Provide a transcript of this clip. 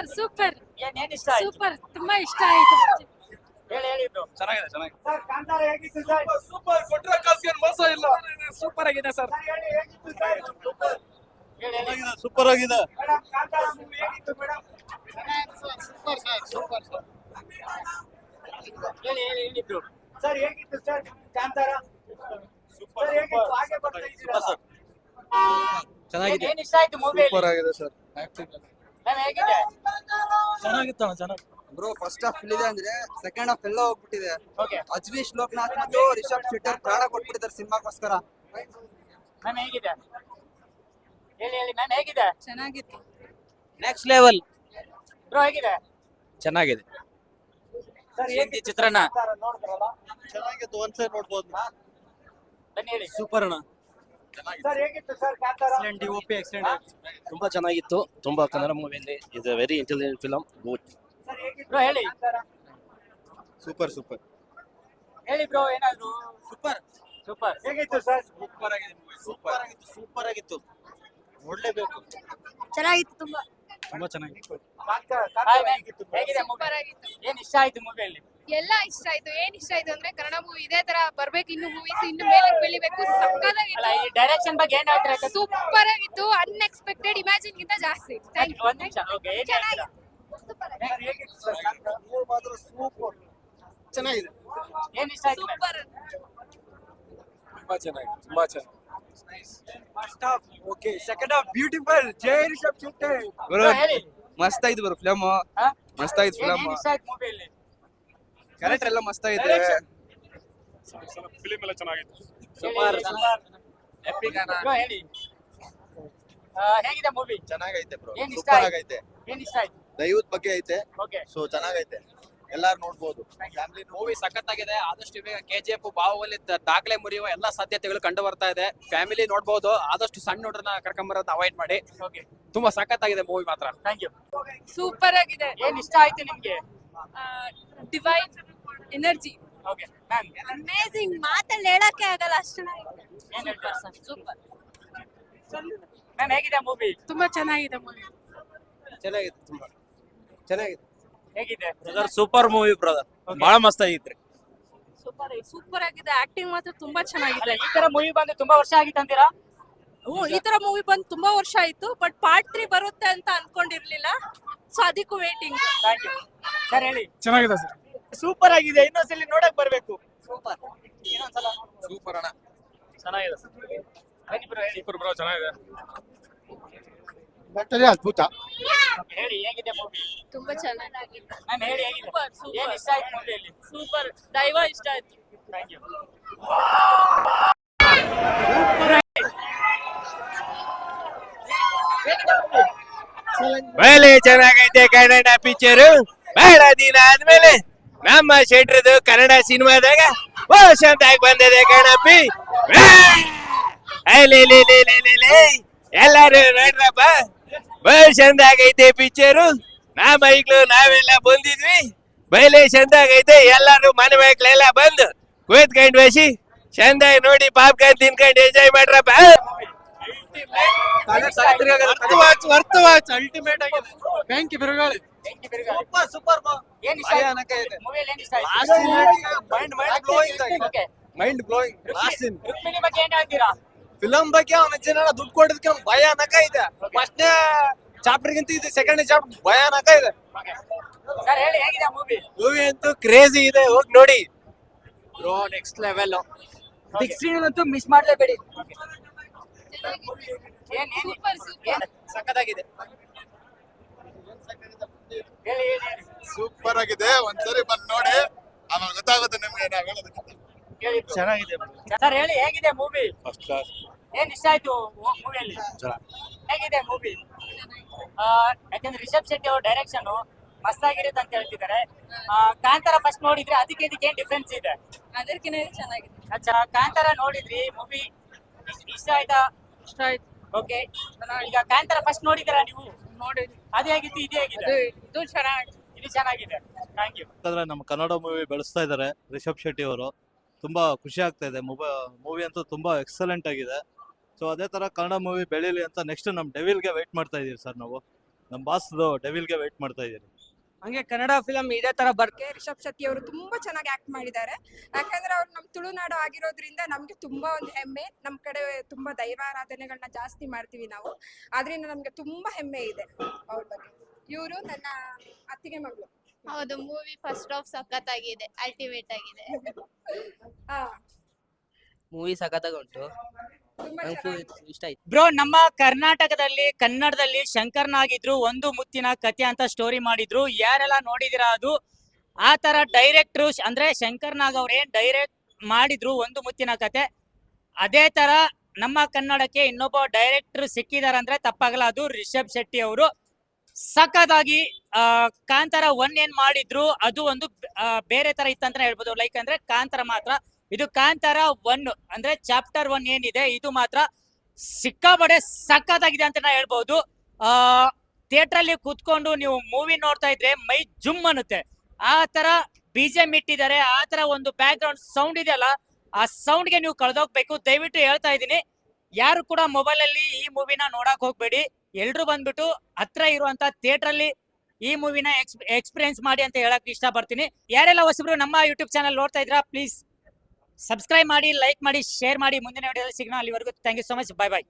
Super super ಏನ್ ಏನ್ ಇಷ್ಟ ಆಯ್ತು? ಸೂಪರ್ ತುಂಬಾ ಇಷ್ಟ ಆಯ್ತು ಹೇಳಿ ಹೇಳಿ ಬ್ರೋ ಚೆನ್ನಾಗಿದೆ ಚೆನ್ನಾಗಿದೆ. ಸರ್ ಕಾಂತಾರ ಹೇಗಿತ್ತು ಸರ್? ಸೂಪರ್ ಕೊಟ್ರ ಕಾಸ್ಗೆ ಮೋಸ ಇಲ್ಲ. ಸೂಪರ್ ಆಗಿದೆ ಸರ್. ಸರ್ ಹೇಳಿ ಹೇಗಿತ್ತು ಸರ್? ಹೇಳಿ ಹೇಳಿ. ಸೂಪರ್ ಆಗಿದೆ. ಮೇಡಮ್ ಕಾಂತಾರ ಮೂವಿ ಹೇಗಿತ್ತು ಮೇಡಮ್? ಹೇಳಿ ಹೇಳಿ ಹೇಳಿ ಬ್ರೋ ಸರ್ ಹೇಗಿತ್ತು ಸರ್ ಕಾಂತಾರ? ಸೂಪರ್ ಹೇಗಿತ್ತು? ಹಾಗೆ ಬರ್ತಾ ಇದ್ದೀರಾ? ಚೆನ್ನಾಗಿದೆ ಏನ್ ಇಷ್ಟ ಆಯ್ತು ಮೂವಿಯಲ್ಲಿ? ಆಗಿದೆ ಸರ್. ಮ್ಯಾಮ್ ಹೇಗಿದೆ? ಚೆನ್ನಾಗಿತ್ತು ಅಣ್ಣ ಚೆನ್ನಾಗಿ ಬ್ರೋ ಫಸ್ಟ್ ಹಾಫ್ ಇಲ್ಲಿದೆ ಅಂದ್ರೆ ಸೆಕೆಂಡ್ ಹಾಫ್ ಎಲ್ಲ ಹೋಗ್ಬಿಟ್ಟಿದೆ. ಓಕೆ ಅಜ್ವೀಶ್ ಲೋಕನಾಥ್ ಮತ್ತು ರಿಷಬ್ ಶೆಟ್ಟರ್ ಪ್ರಾಣ ಕೊಟ್ಬಿಟ್ಟಿದ್ದಾರೆ ಸಿನಿಮಾಗೋಸ್ಕರ. ಮ್ಯಾಮ್ ಹೇಗಿದೆ? ಹೇಳಿ ಹೇಳಿ. ಮ್ಯಾಮ್ ಹೇಗಿದೆ? ಚೆನ್ನಾಗಿತ್ತು. ನೆಕ್ಸ್ಟ್ ಲೆವೆಲ್ ಬ್ರೋ ಹೇಗಿದೆ? ಚೆನ್ನಾಗಿದೆ. ಸರ್ ಹೇಗಿದೆ ನೋಡಿದ್ರಲ್ಲ ಚೆನ್ನಾಗಿತ್ತು ಒಂದ್ಸರಿ ನೋಡ್ಬೋದು. ಬನ್ನಿ ಹೇಳಿ. ಸೂಪರ್ ಅಣ್ಣ. ತುಂಬಾ ಚೆನ್ನಾಗಿತ್ತು. ತುಂಬಾ Kannada ಮೂವಿಯಲ್ಲಿ is a very intelligent film good sir ಹೇಗಿತ್ತು ಬ್ರೋ ಹೇಳಿ. Super super. ಹೇಳಿ ಬ್ರೋ ಏನಾದ್ರು? ಸೂಪರ್. ಸೂಪರ್. ಹೇಗಿತ್ತು ಸರ್? ಸೂಪರ್ ಆಗಿದೆ ಸೂಪರ್. ಆಗಿತ್ತು. ಸೂಪರ್ ಆಗಿತ್ತು. ನೋಡ್ಲೇಬೇಕು. ಚೆನ್ನಾಗಿತ್ತು ತುಂಬಾ. ತುಂಬಾ ಚೆನ್ನಾಗಿತ್ತು. ಹೇಗಿದೆ ಮೂವಿ ಸೂಪರ್ ಆಗಿತ್ತು. ಏನ್ ಇಷ್ಟ ಆಯ್ತು ಮೂವಿಯಲ್ಲಿ ಎಲ್ಲ ಇಷ್ಟ ಆಯ್ತು. ಏನ್ ಇಷ್ಟ ಆಯ್ತು ಅಂದ್ರೆ ಕನ್ನಡ ಮೂವಿ ಇದೇ ತರ ಬರ್ಬೇಕು. ಇನ್ನು ಮೂವೀಸ್ ಇನ್ನು ಮೇಲೆ ಬೆಳಿಬೇಕು. ಈ ಡೈರೆಕ್ಷನ್ ಬಗ್ಗೆ ಏನ್ ಹೇಳ್ತಾರೆ ಸೂಪರ್ ಆಗಿತ್ತು ಅನ್ಎಕ್ಸ್ಪೆಕ್ಟೆಡ್ ಇಮ್ಯಾಜಿನ್ ಗಿಂತ ಜಾಸ್ತಿ. ಥ್ಯಾಂಕ್ ಯು ಒಂದ್ ನಿಮಿಷ. ಓಕೆ ಏನ್ ಹೇಳ್ತೀರಾ? ಚೆನ್ನಾಗಿದೆ. ಏನ್ ಇಷ್ಟ ಆಯ್ತು ಸೂಪರ್ ತುಂಬಾ ಚೆನ್ನಾಗಿದೆ ತುಂಬಾ first half okay second half beautiful ಜೈ ರಿಷಬ್ ಬ್ರೋ ಹೇಳಿ. ಮಸ್ತ್ ಆಯ್ತು ಬ್ರೋ ಫಿಲಮ್ ಹಾ? ಮಸ್ತ್ ಆಯ್ತು ಏನ್ ಫಿಲಮ್ ಏನ್ ಇಷ್ಟ ಆಯ್ತು ಮೂವಿಯಲ್ಲಿ ಕ್ಯಾರೆಕ್ಟರ್ ಎಲ್ಲ ಮಸ್ತ್ ಐತೆ ಫಿಲಮ್ ಎಲ್ಲ ಚೆನ್ನಾಗಿತ್ತು. ಬ್ರೋ ಹೇಳಿ. ಆ, ಹೇಗಿದೆ ಮೂವಿ ಚೆನ್ನಾಗೈತೆ ಬ್ರೋ ಏನ್ ಇಷ್ಟ ಸೂಪರ್ ಆಯ್ತು? ಆಗೈತೆ. ಏನ್ ಇಷ್ಟ ಆಯ್ತು? ದೈವದ ಬಗ್ಗೆ ಐತೆ. ಓಕೆ ಸೊ ಚೆನ್ನಾಗೈತೆ. ಎಲ್ಲಾರು ನೋಡ್ಬೋದು. ಫ್ಯಾಮಿಲಿ ಮೂವಿ ಸಖತ್ತಾಗಿದೆ. ಆದಷ್ಟು ಬೇಗ ಕೆ ಜಿ ಎಫ್ ಬಾಹುಬಲಿ ದ- ದಾಖಲೆ ಮುರಿಯುವ ಎಲ್ಲಾ ಸಾಧ್ಯತೆಗಳು ಕಂಡು ಬರ್ತಾ ಇದೆ. ಫ್ಯಾಮಿಲಿ ನೋಡ್ಬೋದು. ಆದಷ್ಟು ಸಣ್ಣ ಕರ್ಕೊಂಡ್ ಕರ್ಕೊಂಬರೋದನ್ನ ಅವಾಯ್ಡ್ ಮಾಡಿ. ಓಕೆ ತುಂಬಾ ಆಗಿದೆ ಮೂವಿ ಮಾತ್ರ. ಥ್ಯಾಂಕ್ ಯು ಸೂಪರ್ ಆಗಿದೆ. ಏನ್ ಇಷ್ಟ ಆಯ್ತು ನಿಮ್ಗೆ? Divine energy okay ma'am amazing ಮಾತಲ್ಲಿ ಹೇಳಕ್ಕೆ ಆಗಲ್ಲ ಅಷ್ಟು ಸೂಪರ್ ಮ್ಯಾಮ್ ಹೇಗಿದೆ ಮೂವಿ ತುಂಬಾ ಚೆನ್ನಾಗಿದೆ ಮೂವಿ ಚೆನ್ನಾಗಿದೆ ತುಂಬಾ. ಚೆನ್ನಾಗಿದೆ ಹೇಗಿದೆ? ಬ್ರದರ್ ಸೂಪರ್ ಮೂವಿ ಬ್ರದರ್ ಬಹಳ ಮಸ್ತ್ ಆಗಿತ್ರಿ. ಸೂಪರ್ ಸೂಪರ್ ಆಗಿದೆ. ಆಕ್ಟಿಂಗ್ ಮಾತ್ರ ತುಂಬಾ ಚೆನ್ನಾಗಿದೆ. ಈ ತರ ಮೂವಿ ಬಂದು ತುಂಬಾ ವರ್ಷ ಆಗಿತ್ತು ಅಂತೀರಾ? ಹ್ಞೂ ಈ ತರ ಮೂವಿ ಬಂದು ತುಂಬಾ ವರ್ಷ ಆಯ್ತು ಬಟ್ ಪಾರ್ಟ್ ತ್ರೀ ಬರುತ್ತೆ ಅಂತ ಅನ್ಕೊಂಡಿರ್ಲಿಲ್ಲ. ಸೊ ಅದಕ್ಕೂ ವೇಟಿಂಗ್ ಥ್ಯಾಂಕ್ ಯು ಸರ್ ಹೇಳಿ. ಚೆನ್ನಾಗಿದೆ ಸರ್. ಸೂಪರ್ ಆಗಿದೆ ಇನ್ನೊಂದ್ಸಲಿ ನೋಡಕ್ ಬರ್ಬೇಕು. ಸೂಪರ್ ಇನ್ನೊಂದ್ಸಲ. ಸೂಪರ್ ಅಣ್ಣ. ಚೆನ್ನಾಗಿದೆ ಸೂಪರ್ ಬ್ರೋ ಚೆನ್ನಾಗಿದೆ. ನಟನೆ ಅದ್ಭುತ. ಹೇಳಿ ಹೇಗಿದೆ ಮೂವಿ ತುಂಬಾ ಚೆನ್ನಾಗಿದೆ. ಮ್ಯಾಮ್ ಹೇಳಿ ಹೇಗಿದೆ? Super, super. ಏನ್ ಇಷ್ಟ ಆಯ್ತು ಮೂವಿಯಲ್ಲಿ ಸೂಪರ್ ದೈವ ಇಷ್ಟ ಆಯ್ತು. ಥ್ಯಾಂಕ್ ಯು ಬಲೆ ಚೆನ್ನಾಗೈತೆ ಕನ್ನಡ ಪಿಕ್ಚರು ಬಹಳ ದಿನ ಆದ್ಮೇಲೆ ನಮ್ಮ ಶೆಟ್ರದು ಕನ್ನಡ ಸಿನಿಮಾದಾಗ ಹೊಸದಾಗಿ ಬಂದಿದೆ ಕಣಪ್ಪಿ ಎಲ್ಲಾರು ನೋಡ್ರಪ್ಪ ಬಹಳ ಚಂದಾಗೈತೆ ಪಿಕ್ಚರು ನಾ ಮೈಕ್ಳು ನಾವೆಲ್ಲ ಬಂದಿದ್ವಿ ಬಯಲೆ ಚಂದಾಗೈತೆ ಎಲ್ಲಾರು ಮನೆ ಮೈಕ್ಳೆಲ್ಲ ಬಂದು ಕೂತ್ಕೊಂಡು ಬಸಿ ಚಂದಾಗಿ ನೋಡಿ ಪಾಪ್ಕಾರ್ನ್ ತಿನ್ಕೊಂಡು ಎಂಜಾಯ್ ಮಾಡ್ರಪ್ಪ ಅಲ್ಟಿಮೇಟ್ ಆಗಿದೆ ಸೂಪರ್ ಸೂಪರ್ ಏನ್ ಇಷ್ಟ ಭಯಾನಕ ಇದೆ. ಮೂವಿಯಲ್ಲಿ ಏನ್ ಇಷ್ಟ ಆಯ್ತು? Mind mind blowing okay mind blowing last in Rukmini ಬಗ್ಗೆ ಏನ್ ಹೇಳ್ತೀರಾ? ಫಿಲಂ ಬಗ್ಗೆ ಅವನ ಜನ ದುಡ್ಡು ಕೊಡೋದಕ್ಕೆ ಅವ್ನ್ ಭಯಾನಕ ಇದೆ. ಫಸ್ಟ್ನೇ ಚಾಪ್ಟರ್ ಗಿಂತ ಇದು ಸೆಕೆಂಡ್ ಚಾಪ್ಟರ್ ಭಯಾನಕ ಇದೆ. ಸರ್ ಹೇಳಿ ಹೇಗಿದೆ ಮೂವಿ ಮೂವಿ ಅಂತೂ ಕ್ರೇಜಿ ಇದೆ ಹೋಗಿ ನೋಡಿ. Bro next level big screen ಅಂತೂ ಮಿಸ್ ಮಾಡ್ಲೇಬೇಡಿ. ಏನ್ ಸಕ್ಕತ್ತಾಗಿದೆ. ಸೂಪರ್ ಆಗಿದೆ. ಒಂದ್ಸರಿ ಬಂದ್ ನೋಡಿ. ಆಮೇಲೆ ಗೊತ್ತಾಗುತ್ತೆ ನಿಮ್ಗೆ ನಾವ್ ಚೆನ್ನಾಗಿದೆ ಸರ್ ಹೇಳಿ ಹೇಗಿದೆ ಮೂವಿ ಫಸ್ಟ್ ಕ್ಲಾಸ್ ಏನ್ ಇಷ್ಟ ಆಯ್ತು ಮೂವಿಯಲ್ಲಿ ಹೇಗಿದೆ ಮೂವಿ ಯಾಕಂದ್ರೆ ರಿಷಬ್ ಶೆಟ್ಟಿ ಅವ್ರ ಡೈರೆಕ್ಷನ್ ಮಸ್ತಾಗಿರುತ್ತೆ ಅಂತ ಹೇಳ್ತಿದ್ದಾರೆ. ಆ, ಕಾಂತಾರ ಫಸ್ಟ್ ನೋಡಿದ್ರೆ ಅದಕ್ಕೆ ಇದಕ್ಕೆ ಏನ್ ಡಿಫ್ರೆನ್ಸ್ ಇದೆ? ಅದಕ್ಕಿಂತ ಚೆನ್ನಾಗಿದೆ. ಅಚ್ಚಾ ಕಾಂತಾರ ನೋಡಿದ್ರಿ ಮೂವಿ ಇಷ್ಟ ಆಯ್ತಾ? ಇಷ್ಟ ಆಯ್ತು. ಓಕೆ ಈಗ ಕಾಂತಾರ ಫಸ್ಟ್ ನೋಡಿದ್ದೀರಾ ನೀವು? ನೋಡಿ ಅದೇ ಆಗಿತ್ತು ಇದು ಆಗಿದೆ. ಇದು ಚೆನ್ನಾಗಿ ಇದು ಚೆನ್ನಾಗಿದೆ. ಥ್ಯಾಂಕ್ ಯು ಯಾಕಂದ್ರೆ ನಮ್ಮ ಕನ್ನಡ ಮೂವಿ ಬೆಳೆಸ್ತಾ ಇದ್ದಾರೆ ರಿಷಬ್ ಶೆಟ್ಟಿ ಅವರು. ತುಂಬಾ ಖುಷಿ ಆಗ್ತಾ ಇದೆ. ಮೂವಿ ಅಂತೂ ತುಂಬಾ ಎಕ್ಸಲೆಂಟ್ ಆಗಿದೆ. ಸೊ ಅದೇ ತರ ಕನ್ನಡ ಮೂವಿ ಬೆಳೀಲಿ ಅಂತ ನೆಕ್ಸ್ಟ್ ನಮ್ಮ ಡೆವಿಲ್ಗೆ ವೆಯ್ಟ್ ಮಾಡ್ತಾ ಇದೀವಿ ಸರ್ ನಾವು. ನಮ್ಮ ಬಾಸ್ದು ಡೆವಿಲ್ಗೆ ವೇಟ್ ಮಾಡ್ತಾ ಇದ್ದೀನಿ ಹಂಗೆ ಕನ್ನಡ ಫಿಲಂ ಇದೇ ತರ ಬರ್ಕೆ ರಿಷಬ್ ಶೆಟ್ಟಿ ಅವರು ತುಂಬಾ ಚೆನ್ನಾಗಿ ಆಕ್ಟ್ ಮಾಡಿದ್ದಾರೆ. ಯಾಕಂದ್ರೆ ಅವ್ರು ನಮ್ ತುಳುನಾಡು ಆಗಿರೋದ್ರಿಂದ ನಮ್ಗೆ ತುಂಬಾ ಒಂದು ಹೆಮ್ಮೆ ನಮ್ ಕಡೆ ತುಂಬಾ ದೈವಾರಾಧನೆಗಳನ್ನ ಜಾಸ್ತಿ ಮಾಡ್ತೀವಿ ನಾವು. ಆದ್ರಿಂದ ನಮ್ಗೆ ತುಂಬಾ ಹೆಮ್ಮೆ ಇದೆ ಅವ್ರ ಬಗ್ಗೆ. ಇವರು ನನ್ನ ಅತ್ತಿಗೆ ಮಗಳು. ಹೌದು ಮೂವಿ ಫಸ್ಟ್ ಆಫ್ ಸಖತ್ ಆಗಿದೆ ಅಲ್ಟಿಮೇಟ್ ಆಗಿದೆ. ಹಾ. ಮೂವಿ ಸಖತ್ತಾಗಿ ಉಂಟು. ತುಂಬಾ ಇಷ್ಟ ಆಯ್ತು. ಬ್ರೋ ನಮ್ಮ ಕರ್ನಾಟಕದಲ್ಲಿ ಕನ್ನಡದಲ್ಲಿ ಶಂಕರ್ನಾಗಿದ್ರು ಒಂದು ಮುತ್ತಿನ ಕಥೆ ಅಂತ ಸ್ಟೋರಿ ಮಾಡಿದ್ರು. ಯಾರೆಲ್ಲ ನೋಡಿದಿರಾ ಅದು? ಆ ತರ ಡೈರೆಕ್ಟ್ರು ಅಂದ್ರೆ ಶಂಕರ್ನಾಗ್ ಅವ್ರ ಏನ್ ಡೈರೆಕ್ಟ್ ಮಾಡಿದ್ರು ಒಂದು ಮುತ್ತಿನ ಕತೆ? ಅದೇ ತರ ನಮ್ಮ ಕನ್ನಡಕ್ಕೆ ಇನ್ನೊಬ್ಬ ಡೈರೆಕ್ಟರ್ ಸಿಕ್ಕಿದಾರಂದ್ರೆ ತಪ್ಪಾಗಲ್ಲ ಅದು ರಿಷಬ್ ಶೆಟ್ಟಿ ಅವರು. ಸಖತ್ತಾಗಿ ಆ, ಕಾಂತಾರ ಒನ್ ಏನ್ ಮಾಡಿದ್ರು ಅದು ಒಂದು ಬೇರೆ ತರ ಇತ್ತಂತ ಹೇಳ್ಬೋದು. ಲೈಕ್ ಅಂದ್ರೆ ಕಾಂತಾರ ಮಾತ್ರ. ಇದು ಕಾಂತಾರ ಒನ್ ಅಂದ್ರೆ ಚಾಪ್ಟರ್ ಒನ್ ಏನಿದೆ, ಇದು ಮಾತ್ರ ಸಿಕ್ಕಾಪಡೆ ಸಖತ್ತಾಗಿದೆ ಅಂತ ನಾ ಹೇಳ್ಬಹುದು ಆ ಥಿಯೇಟರ್ ಅಲ್ಲಿ ಕೂತ್ಕೊಂಡು ನೀವು ಮೂವಿ ನೋಡ್ತಾ ಇದ್ರೆ ಮೈ ಜುಮ್ ಅನ್ನುತ್ತೆ. ಆ ತರ ಬಿಜೆಮ್ ಇಟ್ಟಿದ್ದಾರೆ, ಆ ತರ ಒಂದು ಬ್ಯಾಕ್ ಗ್ರೌಂಡ್ ಸೌಂಡ್ ಇದೆಯಲ್ಲ ಆ ಸೌಂಡ್ಗೆ ನೀವು ಕಳೆದೋಗ್ಬೇಕು. ದಯವಿಟ್ಟು ಹೇಳ್ತಾ ಇದ್ದೀನಿ, ಯಾರು ಕೂಡ ಮೊಬೈಲ್ ಅಲ್ಲಿ ಈ ಮೂವಿನ ನೋಡಕ್ ಹೋಗ್ಬೇಡಿ. ಎಲ್ರು ಬಂದ್ಬಿಟ್ಟು ಹತ್ರ ಇರುವಂತ ಥಿಯೇಟರ್ ಅಲ್ಲಿ ಈ ಮೂವಿನ ಎಕ್ಸ್ಪೀರಿಯನ್ಸ್ ಮಾಡಿ ಅಂತ ಹೇಳಕ್ ಇಷ್ಟಪಡ್ತೀನಿ. ಯಾರೆಲ್ಲ ಹೊಸಬ್ರು ನಮ್ಮ ಯೂಟ್ಯೂಬ್ ಚಾನಲ್ ನೋಡ್ತಾ ಇದ್ರಾ ಪ್ಲೀಸ್ ಸಬ್ಸ್ಕ್ರೈಬ್ ಮಾಡಿ ಲೈಕ್ ಮಾಡಿ ಶೇರ್ ಮಾಡಿ. ಮುಂದಿನ ವಿಡಿಯೋದಲ್ಲಿ ಸಿಗೋಣ. ಅಲ್ಲಿವರೆಗೂ thank you so much bye bye